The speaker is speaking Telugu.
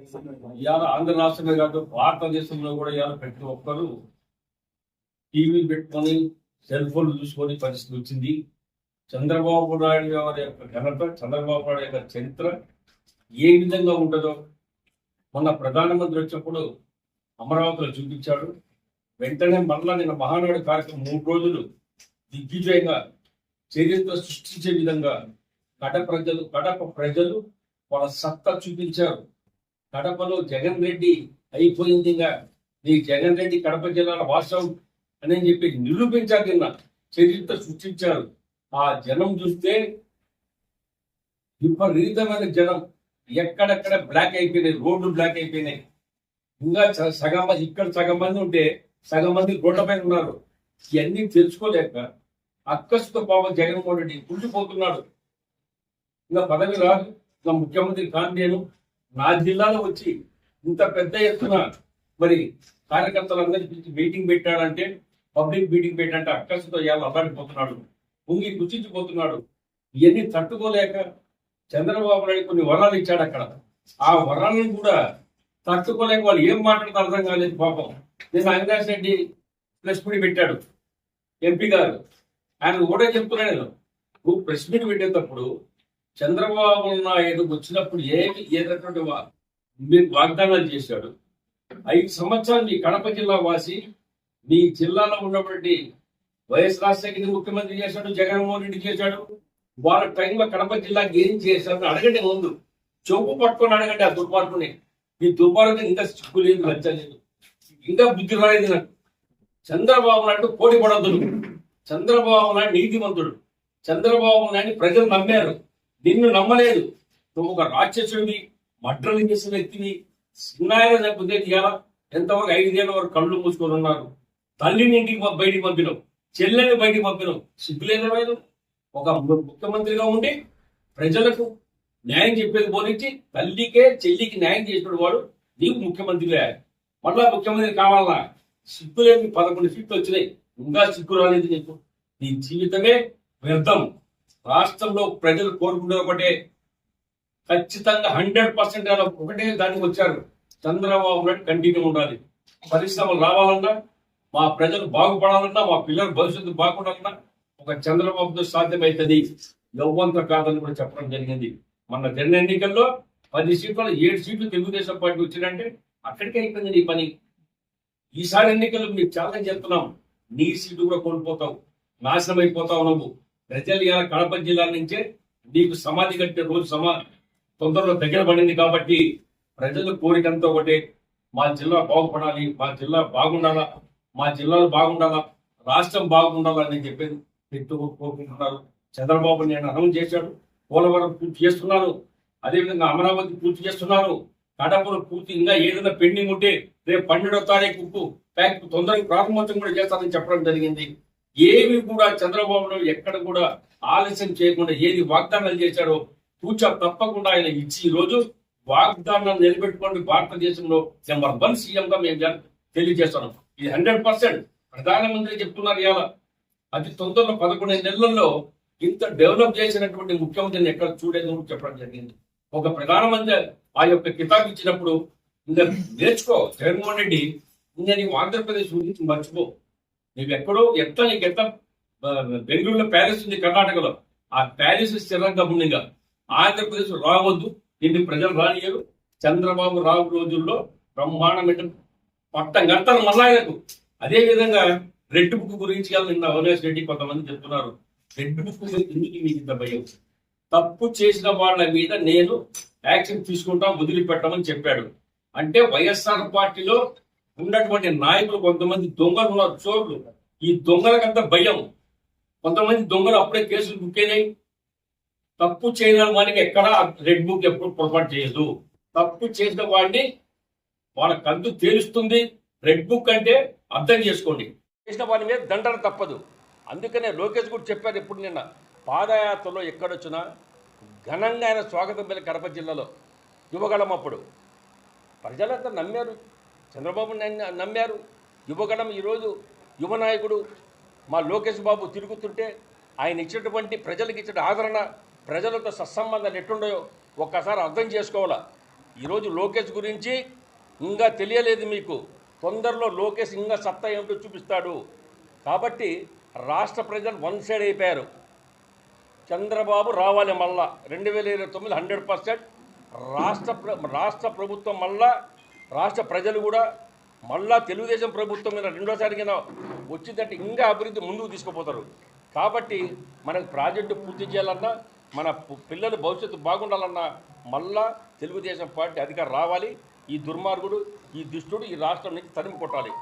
ఇవాళ ఆంధ్ర రాష్ట్రమే కాదు భారతదేశంలో కూడా ఇవాళ ప్రతి ఒక్కరు టీవీ పెట్టుకొని సెల్ ఫోన్ చూసుకొని పరిస్థితి వచ్చింది. చంద్రబాబు నాయుడు గారి యొక్క ఘనత చంద్రబాబు నాయుడు యొక్క చరిత్ర ఏ విధంగా ఉంటుందో మొన్న ప్రధానమంత్రి వచ్చినప్పుడు అమరావతిలో చూపించాడు. వెంటనే మరలా నిన్న మహానాడు కార్యక్రమం మూడు రోజులు దిగ్విజయంగా చరిత్ర సృష్టించే విధంగా కడప ప్రజలు కడప ప్రజలు వాళ్ళ సత్తా చూపించారు. కడపలో జగన్ రెడ్డి అయిపోయింది ఇంకా. నీ జగన్ రెడ్డి కడప జిల్లాల వాస్తవం అని చెప్పి నిరూపించాకిన్న చరిత్ర సృష్టించారు. ఆ జనం చూస్తే విపరీతమైన జనం. ఎక్కడెక్కడ బ్లాక్ అయిపోయినాయి రోడ్లు బ్లాక్ అయిపోయినాయి. ఇంకా సగం మంది ఇక్కడ సగం మంది ఉంటే సగం మంది రోడ్ల పైన ఉన్నారు. ఇవన్నీ తెలుసుకోలేక అక్కసుతో పాపం జగన్మోహన్ రెడ్డి కుండిపోతున్నాడు ఇంకా పదవి రాదు. ఇంకా ముఖ్యమంత్రి కాను నేను నా జిల్లాలో వచ్చి ఇంత పెద్ద ఎత్తున మరి కార్యకర్తలందరికీ మీటింగ్ పెట్టాడంటే పబ్లిక్ మీటింగ్ పెట్టాడంటే అక్కసుతో ఇవాళ అల్లాడిపోతున్నాడు? ఉంగి గుర్తించిపోతున్నాడు ఇవన్నీ తట్టుకోలేక చంద్రబాబు నాయుడు కొన్ని వరాలు ఇచ్చాడు అక్కడ. ఆ వరాలను కూడా తట్టుకోలేక వాళ్ళు ఏం మాట్లాడుతారు అర్థం కాలేదు పాపం. నేను అవినాష్ రెడ్డి ప్రెస్ మీట్ పెట్టాడు. ఎంపీ గారు. ఆయన కూడా చెప్తున్నాడు నువ్వు ప్రెస్ మీట్ పెట్టేటప్పుడు చంద్రబాబు నాయుడు వచ్చినప్పుడు ఏమి ఏదటువంటి వా- మీరు వాగ్దానాలు చేశాడు. ఐదు సంవత్సరాలు మీ కడప జిల్లా వాసి మీ జిల్లాలో ఉన్నటువంటి వైఎస్ రాజశేఖర ముఖ్యమంత్రి చేశాడు జగన్మోహన్ రెడ్డి చేశాడు. వాళ్ళ టైంలో కడప జిల్లాకి ఏం చేశారు అడగండి ముందు. చెప్పు పట్టుకొని అడగండి ఆ దుర్మార్గుని. మీ దుర్మార్గం ఇంకా చిక్కు లేదు లజ్జ లేదు. ఇంకా బుద్ధి రాలేదు నాకు. చంద్రబాబు నాయుడు కోడి పడద్దు చంద్రబాబు నాయుడు నీతిమంతుడు. చంద్రబాబు నాయుడు ప్రజలు నమ్మారు. నిన్ను నమ్మలేదు. నువ్వు ఒక రాక్షసుడివి మడ్రలు చేసిన వ్యక్తిని సిన్నాయన చంపితే తీయాలా ఎంతవరకు ఐదేళ్ళ వరకు కళ్ళు మూసుకొని ఉన్నారు? తల్లిని ఇంటికి బయటికి పంపినావు. చెల్లెని బయటికి పంపినావు. సిగ్గులేదా ఒక ముఖ్యమంత్రిగా ఉండి ప్రజలకు న్యాయం చెప్పేది పోనిచ్చి తల్లికే చెల్లికి న్యాయం చేసిన వాడు నీకు ముఖ్యమంత్రిగా మళ్ళా ముఖ్యమంత్రి కావాలా? సిగ్గులేని పదకొండు సీట్లు వచ్చినాయి. ఇంకా సిగ్గు రాలేదు నీకు. నీ జీవితమే వ్యర్థం. రాష్ట్రంలో ప్రజలు కోరుకునే ఒకటే. ఖచ్చితంగా హండ్రెడ్ పర్సెంట్ ఒకటే దానికి వచ్చారు. చంద్రబాబు నాయుడు కంటిన్యూ ఉండాలి. పరిశ్రమలు రావాలన్నా మా ప్రజలు బాగుపడాలన్నా మా పిల్లల భవిష్యత్తు బాగుండాలన్నా ఒక చంద్రబాబుతో సాధ్యమవుతుంది యవ్వంతో కాదని కూడా చెప్పడం జరిగింది. మన జన ఎన్నికల్లో పది సీట్లలో ఏడు సీట్లు తెలుగుదేశం పార్టీ వచ్చిందంటే అక్కడికే అయిపోయింది నీ పని. ఈసారి ఎన్నికల్లో మీకు చాలా చెప్తున్నాం నీ సీటు కూడా కోల్పోతావు. నాశనం అయిపోతావు నువ్వు. ప్రజలు ఇలా కడప జిల్లా నుంచే నీకు సమాధి కట్టే రోజు సమా తొందరలో దగ్గర పడింది కాబట్టి ప్రజల కోరికంతా ఒకటే. మా జిల్లా బాగుపడాలి మా జిల్లా బాగుండాలా మా జిల్లాలు బాగుండాలా రాష్ట్రం బాగుండాలా అని చెప్పేది పెట్టు కోరుకుంటున్నారు. చంద్రబాబు నేను అనౌన్స్ చేశాడు పోలవరం పూర్తి చేస్తున్నాను అదేవిధంగా అమరావతి పూర్తి చేస్తున్నాను కడపలో పూర్తి ఇంకా ఏదైనా పెండింగ్ ఉంటే రేపు పన్నెండో తారీఖు ప్యాక్ తొందరగా ప్రారంభోత్సవం కూడా చేస్తానని చెప్పడం జరిగింది. ఏవి కూడా చంద్రబాబు నాయుడు ఎక్కడ కూడా ఆలస్యం చేయకుండా ఏది వాగ్దానాలు చేశాడో తూచా తప్పకుండా ఆయన ఇచ్చి ఈ రోజు వాగ్దానాలు నిలబెట్టుకోండి భారతదేశంలో నెంబర్ వన్ సీఎంగా మేము తెలియజేస్తున్నాం. ఇది హండ్రెడ్ పర్సెంట్. ప్రధానమంత్రి చెప్తున్నారు ఇవాళ. అతి తొందరలో పదకొండు నెలల్లో ఇంత డెవలప్ చేసినటువంటి ముఖ్యమంత్రిని ఎక్కడ చూడేది చెప్పడం జరిగింది. ఒక ప్రధానమంత్రి ఆ యొక్క కితాబ్ ఇచ్చినప్పుడు ఇంకా నేర్చుకో జగన్మోహన్ రెడ్డి ఇంకా నీవు ఆంధ్రప్రదేశ్ గురించి మర్చిపో. నువ్వు ఎక్కడో ఎంత నీకు ఎంత బెంగళూరులో ప్యాలెస్ ఉంది కర్ణాటకలో. ఆ ప్యాలెస్ స్థిరంగా ఉండగా. ఆంధ్రప్రదేశ్ రావద్దు. దీన్ని ప్రజలు రానియరు చంద్రబాబు రావు రోజుల్లో బ్రహ్మాండమైన పట్టం గంటలు మళ్ళాయనకు అదే విధంగా రెడ్ బుక్ గురించి నిన్న అవినాష్ రెడ్డి కొంతమంది చెప్తున్నారు. రెడ్ బుక్ ఎందుకు మీకు ఇంత భయం? తప్పు చేసిన వాళ్ళ మీద నేను యాక్షన్ తీసుకుంటాం వదిలిపెట్టమని చెప్పాడు. అంటే వైఎస్ఆర్ పార్టీలో ఉన్నటువంటి నాయకులు కొంతమంది దొంగలు ఉన్నారు. చోర్లు ఈ దొంగలకంత భయం. కొంతమంది దొంగలు అప్పుడే కేసులు బుక్ అయినాయి. తప్పు చేయని వాడికి ఎక్కడా రెడ్ బుక్ ఎప్పుడు పొరపాటు చేయదు. తప్పు చేసిన వాడిని వాళ్ళ కంతు తేలుస్తుంది రెడ్ బుక్ అంటే అర్థం చేసుకోండి. చేసిన వాడి మీద దండన తప్పదు. అందుకనే లోకేష్ కూడా చెప్పారు ఇప్పుడు నిన్న పాదయాత్రలో ఎక్కడొచ్చినా ఘనంగా ఆయన స్వాగతం పలికి కడప జిల్లాలో. ఇవ్వగలం అప్పుడు. ప్రజలంతా నమ్మారు. చంద్రబాబు నమ్మారు. యువగణం ఈరోజు యువ నాయకుడు మా లోకేష్ బాబు తిరుగుతుంటే ఆయన ఇచ్చినటువంటి ప్రజలకు ఇచ్చిన ఆదరణ ప్రజలతో సత్సంబంధాలు ఎట్టుండయో ఒక్కసారి అర్థం చేసుకోవాలా? ఈరోజు లోకేష్ గురించి ఇంకా తెలియలేదు మీకు. తొందరలో లోకేష్ ఇంకా సత్తా ఏమిటో చూపిస్తాడు. కాబట్టి రాష్ట్ర ప్రజలు వన్ సైడ్ అయిపోయారు. చంద్రబాబు రావాలి మళ్ళా. రెండు వేల ఇరవై తొమ్మిది హండ్రెడ్ పర్సెంట్. రాష్ట్ర ప్ర రాష్ట్ర ప్రభుత్వం మళ్ళా రాష్ట్ర ప్రజలు కూడా మళ్ళా తెలుగుదేశం ప్రభుత్వం మీద రెండోసారి కింద వచ్చిందంటే ఇంకా అభివృద్ధి ముందుకు తీసుకుపోతారు. కాబట్టి మనకు ప్రాజెక్టు పూర్తి చేయాలన్నా మన పిల్లలు పిల్లల భవిష్యత్తు బాగుండాలన్నా మళ్ళా తెలుగుదేశం పార్టీ అధికారం రావాలి. ఈ దుర్మార్గుడు ఈ దుష్టుడు ఈ రాష్ట్రం నుంచి తరిమి కొట్టాలి.